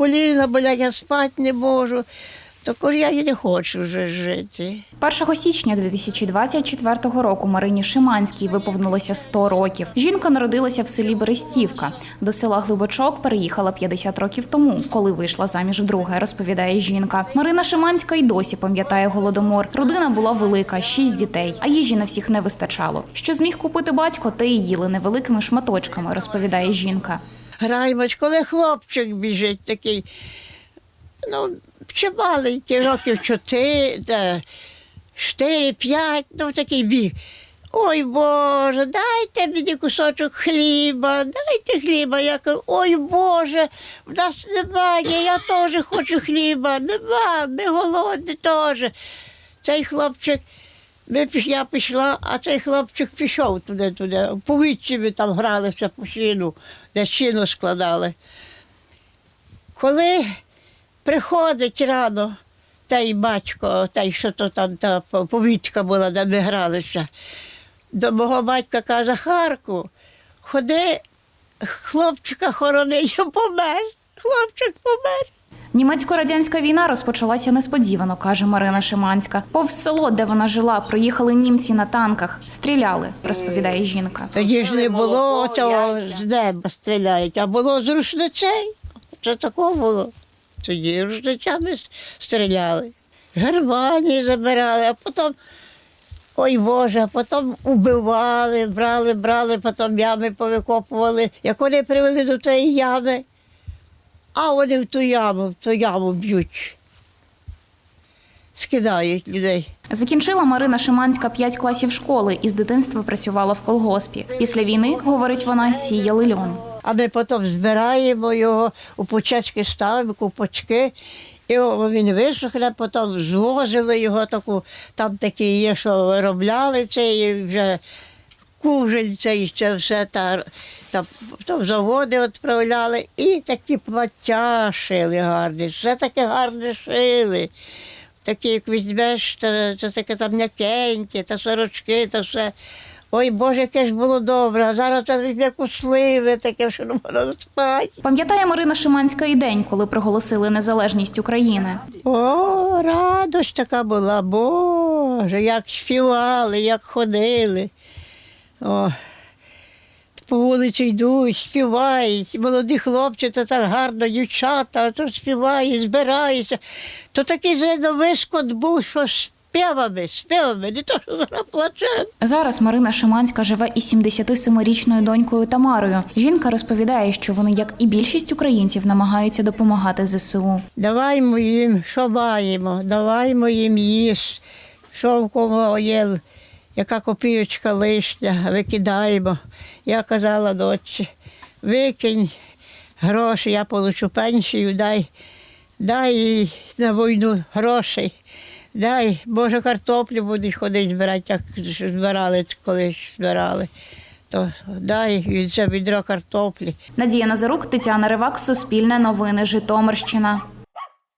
коліна болять, я спати не можу. То я і не хочу вже жити. 1 січня 2024 року Марині Шиманській виповнилося 100 років. Жінка народилася в селі Берестівка. До села Глибочок переїхала 50 років тому, коли вийшла заміж вдруге, розповідає жінка. Марина Шиманська й досі пам'ятає голодомор. Родина була велика, шість дітей, а їжі на всіх не вистачало. Що зміг купити батько, те і їли невеликими шматочками, розповідає жінка. Граємо, коли хлопчик біжить такий, ну, ще маленький, років чотири, чотири, п'ять, ну такий біг. Ой Боже, дайте мені кусочок хліба, дайте хліба. Я кажу, ой Боже, в нас немає, я теж хочу хліба, нема, ми голодні теж. Цей хлопчик, ми, я пішла, а цей хлопчик пішов туди, туди. В повітрі ми там гралися по щину, де щину складали. Коли приходить рано той батько, той, що то там та повітка була, де ми гралися, до мого батька каже, Харку, ходи, хлопчика хоронить, помер. Хлопчик помер. Німецько-радянська війна розпочалася несподівано, каже Марина Шиманська. Повз село, де вона жила, проїхали німці на танках, стріляли, розповідає жінка. Тоді ж не було цього з неба стріляють, а було з рушницей. Це такого було. Тоді рушницями стріляли. Германії забирали, а потім, ой Боже, а потім убивали, брали, брали, потім ями повикопували. Як вони привели до тієї ями, а вони в ту яму, в ту яму б'ють. Скидають людей. Закінчила Марина Шиманська п'ять класів школи і з дитинства працювала в колгоспі. Після війни, говорить вона, сіяли льон. А ми потім збираємо його, у почечки ставимо, купочки. І він висохне, потім звозили його таку, там такі є, що виробляли цей вже кужель, цей це все та, та, в заводи відправляли. І такі плаття шили гарні, все таке гарне шили. Такі, як візьмеш, це, це таке там м'якеньке, та сорочки, та все. Ой Боже, яке ж було добре, а зараз це візьме кусливе, таке, що не можна спати. Пам'ятає Марина Шиманська і день, коли проголосили незалежність України. О, радость така була, Боже, як співали, як ходили. О, по вулиці йдуть, співають, молоді хлопці, то так гарно, дівчата, а то співають, збираються. То такий видовискот був, що співами, співами, не то, що зараз плачемо. Зараз Марина Шиманська живе із 77-річною донькою Тамарою. Жінка розповідає, що вони, як і більшість українців, намагаються допомагати ЗСУ. Даваймо їм, що маємо, даваймо їм їсти, що в кого є, яка копійочка лишня, викидаємо. Я казала дочці, викинь гроші, я получу пенсію, дай, дай їй на війну грошей. Дай, може, картоплю будуть ходити збирати, як збирали колись збирали. То дай їй це відро картоплі. Надія Назарук, Тетяна Ривак, Суспільне новини, Житомирщина.